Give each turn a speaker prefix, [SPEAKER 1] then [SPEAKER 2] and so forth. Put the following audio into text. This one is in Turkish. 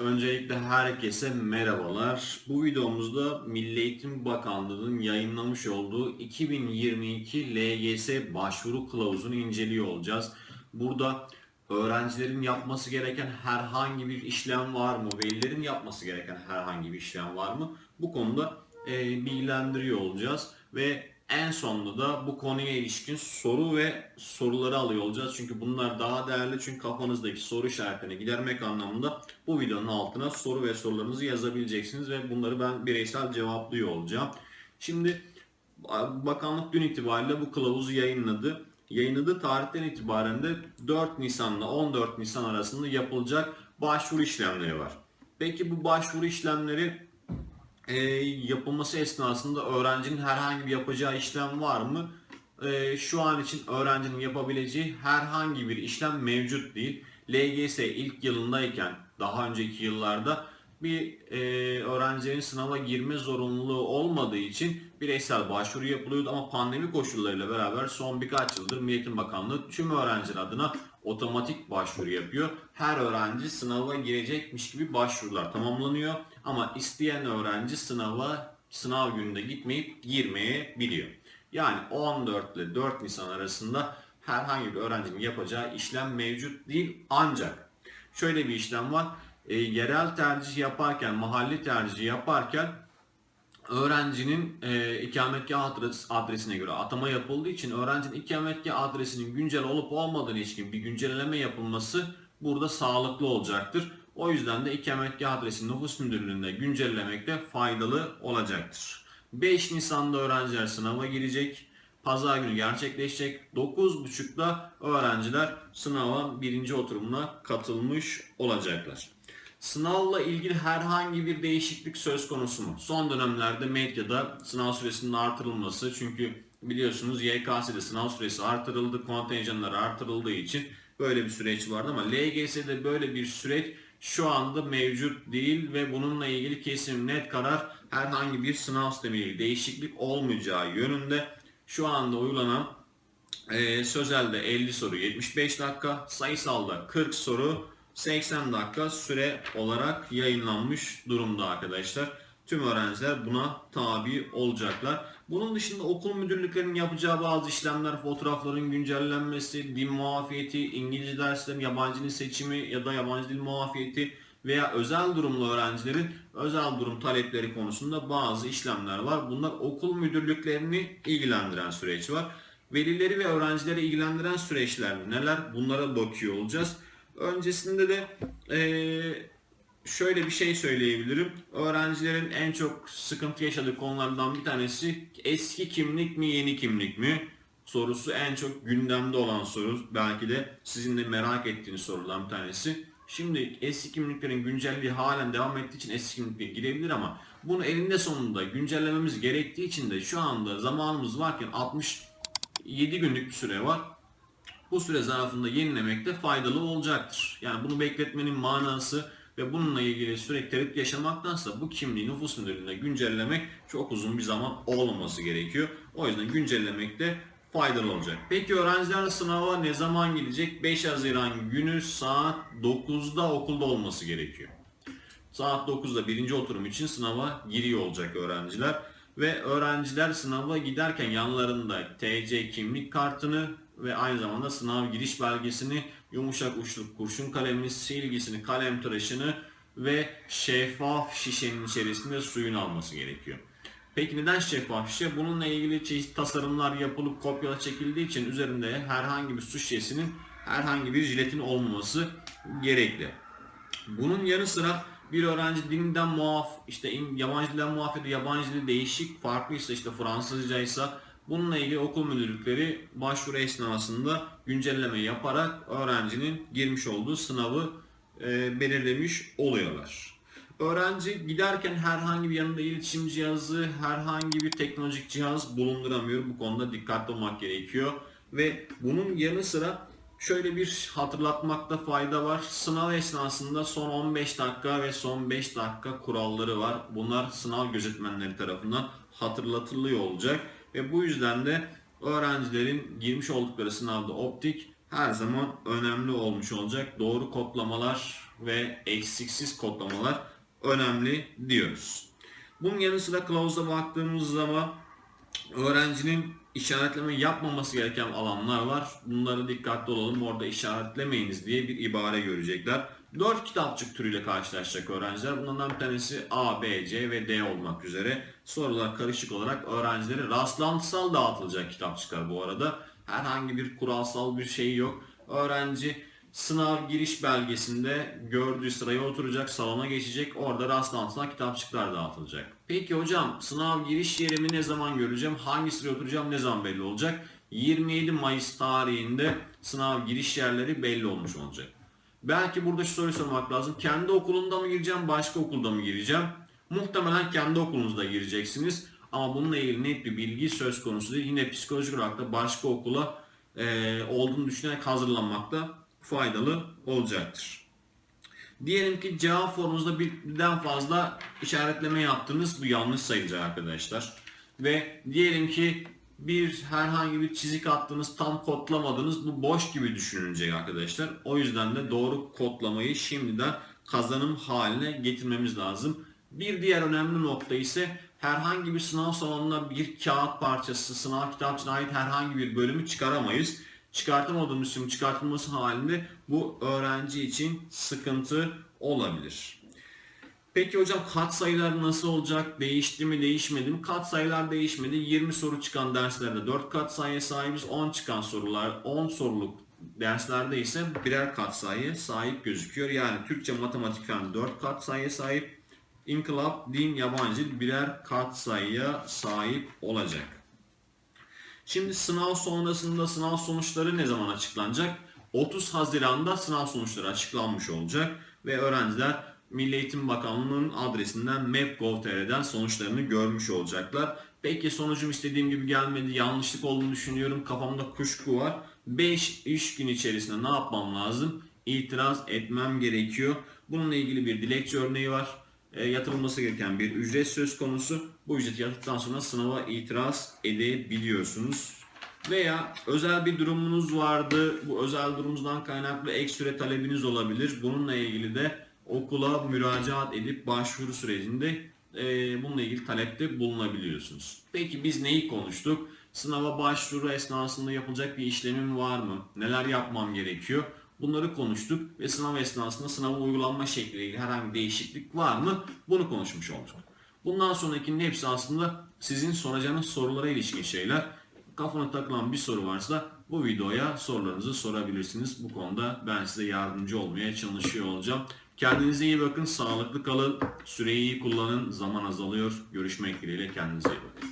[SPEAKER 1] öncelikle herkese merhabalar. Bu videomuzda Milli Eğitim Bakanlığı'nın yayınlamış olduğu 2022 LGS başvuru kılavuzunu inceliyor olacağız. Burada öğrencilerin yapması gereken herhangi bir işlem var mı? Velilerin yapması gereken herhangi bir işlem var mı? Bu konuda e, bilgilendiriyor olacağız ve en sonunda da bu konuya ilişkin soru ve soruları alıyor olacağız. Çünkü bunlar daha değerli. Çünkü kafanızdaki soru işaretlerini gidermek anlamında bu videonun altına soru ve sorularınızı yazabileceksiniz ve bunları ben bireysel cevaplıyor olacağım. Şimdi bakanlık dün itibariyle bu kılavuzu yayınladı. Yayınladığı tarihten itibaren de 4 Nisan'la 14 Nisan arasında yapılacak başvuru işlemleri var. Peki bu başvuru işlemleri e, yapılması esnasında öğrencinin herhangi bir yapacağı işlem var mı? E, şu an için öğrencinin yapabileceği herhangi bir işlem mevcut değil. LGS ilk yılındayken daha önceki yıllarda bir e, öğrencilerin sınava girme zorunluluğu olmadığı için bireysel başvuru yapılıyordu ama pandemi koşullarıyla beraber son birkaç yıldır Milli Eğitim Bakanlığı tüm öğrenciler adına otomatik başvuru yapıyor. Her öğrenci sınava girecekmiş gibi başvurular tamamlanıyor ama isteyen öğrenci sınava sınav gününde gitmeyip girmeyebiliyor. Yani 14 ile 4 Nisan arasında herhangi bir öğrencinin yapacağı işlem mevcut değil ancak şöyle bir işlem var. E, yerel tercih yaparken, mahalli tercih yaparken öğrencinin e, ikametgah adres, adresine göre atama yapıldığı için öğrencinin ikametgah adresinin güncel olup olmadığını ilişkin bir güncelleme yapılması burada sağlıklı olacaktır. O yüzden de ikametgah adresi nüfus müdürlüğünde güncellemekte faydalı olacaktır. 5 Nisan'da öğrenciler sınava girecek. Pazar günü gerçekleşecek. 9.30'da öğrenciler sınava birinci oturumuna katılmış olacaklar. Sınavla ilgili herhangi bir değişiklik söz konusu mu? Son dönemlerde medyada sınav süresinin artırılması çünkü biliyorsunuz YKS'de sınav süresi artırıldı, kontenjanlar artırıldığı için böyle bir süreç vardı ama LGS'de böyle bir süreç şu anda mevcut değil ve bununla ilgili kesin net karar herhangi bir sınav sistemiyle değişiklik olmayacağı yönünde şu anda uygulanan e, sözelde 50 soru 75 dakika, sayısalda 40 soru 80 dakika süre olarak yayınlanmış durumda arkadaşlar. Tüm öğrenciler buna tabi olacaklar. Bunun dışında okul müdürlüklerinin yapacağı bazı işlemler, fotoğrafların güncellenmesi, dil muafiyeti, İngilizce derslerin yabancı dil seçimi ya da yabancı dil muafiyeti veya özel durumlu öğrencilerin özel durum talepleri konusunda bazı işlemler var. Bunlar okul müdürlüklerini ilgilendiren süreç var. Velileri ve öğrencileri ilgilendiren süreçler neler? Bunlara bakıyor olacağız. Öncesinde de ee, şöyle bir şey söyleyebilirim. Öğrencilerin en çok sıkıntı yaşadığı konulardan bir tanesi eski kimlik mi yeni kimlik mi sorusu en çok gündemde olan soru. Belki de sizin de merak ettiğiniz sorulardan bir tanesi. Şimdi eski kimliklerin güncelliği halen devam ettiği için eski kimlikliğe girebilir ama bunu elinde sonunda güncellememiz gerektiği için de şu anda zamanımız varken 67 günlük bir süre var bu süre zarfında yenilemekte faydalı olacaktır. Yani bunu bekletmenin manası ve bununla ilgili sürekli tereddüt yaşamaktansa bu kimliği nüfus müdürlüğüne güncellemek çok uzun bir zaman olmaması gerekiyor. O yüzden güncellemekte faydalı olacak. Peki öğrenciler sınava ne zaman gidecek? 5 Haziran günü saat 9'da okulda olması gerekiyor. Saat 9'da birinci oturum için sınava giriyor olacak öğrenciler. Ve öğrenciler sınava giderken yanlarında TC kimlik kartını ve aynı zamanda sınav giriş belgesini, yumuşak uçlu kurşun kalemini, silgisini, kalem tıraşını ve şeffaf şişenin içerisinde suyun alması gerekiyor. Peki neden şeffaf şişe? Bununla ilgili çeşitli tasarımlar yapılıp kopyala çekildiği için üzerinde herhangi bir su şişesinin herhangi bir jiletin olmaması gerekli. Bunun yanı sıra bir öğrenci dilinden muaf, işte yabancı dilden muaf ya da yabancı dili değişik, farklıysa işte Fransızca ise Bununla ilgili okul müdürlükleri başvuru esnasında güncelleme yaparak öğrencinin girmiş olduğu sınavı e, belirlemiş oluyorlar. Öğrenci giderken herhangi bir yanında iletişim cihazı, herhangi bir teknolojik cihaz bulunduramıyor. Bu konuda dikkatli olmak gerekiyor. Ve bunun yanı sıra şöyle bir hatırlatmakta fayda var. Sınav esnasında son 15 dakika ve son 5 dakika kuralları var. Bunlar sınav gözetmenleri tarafından hatırlatılıyor olacak. Ve bu yüzden de öğrencilerin girmiş oldukları sınavda optik her zaman önemli olmuş olacak. Doğru kodlamalar ve eksiksiz kodlamalar önemli diyoruz. Bunun yanı sıra kılavuza baktığımız zaman öğrencinin işaretleme yapmaması gereken alanlar var. Bunlara dikkatli olalım. Orada işaretlemeyiniz diye bir ibare görecekler. 4 kitapçık türüyle karşılaşacak öğrenciler. Bunlardan bir tanesi A, B, C ve D olmak üzere. Sorular karışık olarak öğrencilere rastlantısal dağıtılacak kitapçıklar bu arada. Herhangi bir kuralsal bir şey yok. Öğrenci sınav giriş belgesinde gördüğü sıraya oturacak, salona geçecek. Orada rastlantısal kitapçıklar dağıtılacak. Peki hocam sınav giriş yerimi ne zaman göreceğim? Hangi sıraya oturacağım? Ne zaman belli olacak? 27 Mayıs tarihinde sınav giriş yerleri belli olmuş olacak. Belki burada şu soruyu sormak lazım. Kendi okulunda mı gireceğim, başka okulda mı gireceğim? Muhtemelen kendi okulunuzda gireceksiniz. Ama bununla ilgili net bir bilgi söz konusu değil. Yine psikolojik olarak da başka okula e, olduğunu düşünerek hazırlanmakta faydalı olacaktır. Diyelim ki cevap formunuzda birden fazla işaretleme yaptınız. Bu yanlış sayılacak arkadaşlar. Ve diyelim ki bir herhangi bir çizik attınız tam kodlamadınız. Bu boş gibi düşünülecek arkadaşlar. O yüzden de doğru kodlamayı şimdiden kazanım haline getirmemiz lazım. Bir diğer önemli nokta ise herhangi bir sınav salonuna bir kağıt parçası, sınav kitapçığına ait herhangi bir bölümü çıkaramayız. Çıkartamadığımız için çıkartılması halinde bu öğrenci için sıkıntı olabilir. Peki hocam katsayılar nasıl olacak? Değişti mi değişmedi mi? Katsayılar değişmedi. 20 soru çıkan derslerde 4 katsayıya sahibiz. 10 çıkan sorular 10 soruluk derslerde ise birer katsayıya sahip gözüküyor. Yani Türkçe, matematik fen 4 katsayıya sahip. İnkılap, din, yabancı birer katsayıya sahip olacak. Şimdi sınav sonrasında sınav sonuçları ne zaman açıklanacak? 30 Haziran'da sınav sonuçları açıklanmış olacak ve öğrenciler Milli Eğitim Bakanlığı'nın adresinden map.gov.tr'den sonuçlarını görmüş olacaklar. Peki sonucum istediğim gibi gelmedi, yanlışlık olduğunu düşünüyorum, kafamda kuşku var. 5 iş gün içerisinde ne yapmam lazım? İtiraz etmem gerekiyor. Bununla ilgili bir dilekçe örneği var. E, yatırılması gereken bir ücret söz konusu. Bu ücreti yatırdıktan sonra sınava itiraz edebiliyorsunuz. Veya özel bir durumunuz vardı. Bu özel durumunuzdan kaynaklı ek süre talebiniz olabilir. Bununla ilgili de okula müracaat edip başvuru sürecinde e, bununla ilgili talepte bulunabiliyorsunuz. Peki biz neyi konuştuk? Sınava başvuru esnasında yapılacak bir işlemim var mı? Neler yapmam gerekiyor? Bunları konuştuk ve sınav esnasında sınavın uygulanma şekliyle ilgili herhangi bir değişiklik var mı? Bunu konuşmuş olduk. Bundan sonrakinin hepsi aslında sizin soracağınız sorulara ilişkin şeyler. Kafana takılan bir soru varsa bu videoya sorularınızı sorabilirsiniz. Bu konuda ben size yardımcı olmaya çalışıyor olacağım. Kendinize iyi bakın, sağlıklı kalın, süreyi iyi kullanın, zaman azalıyor. Görüşmek dileğiyle kendinize iyi bakın.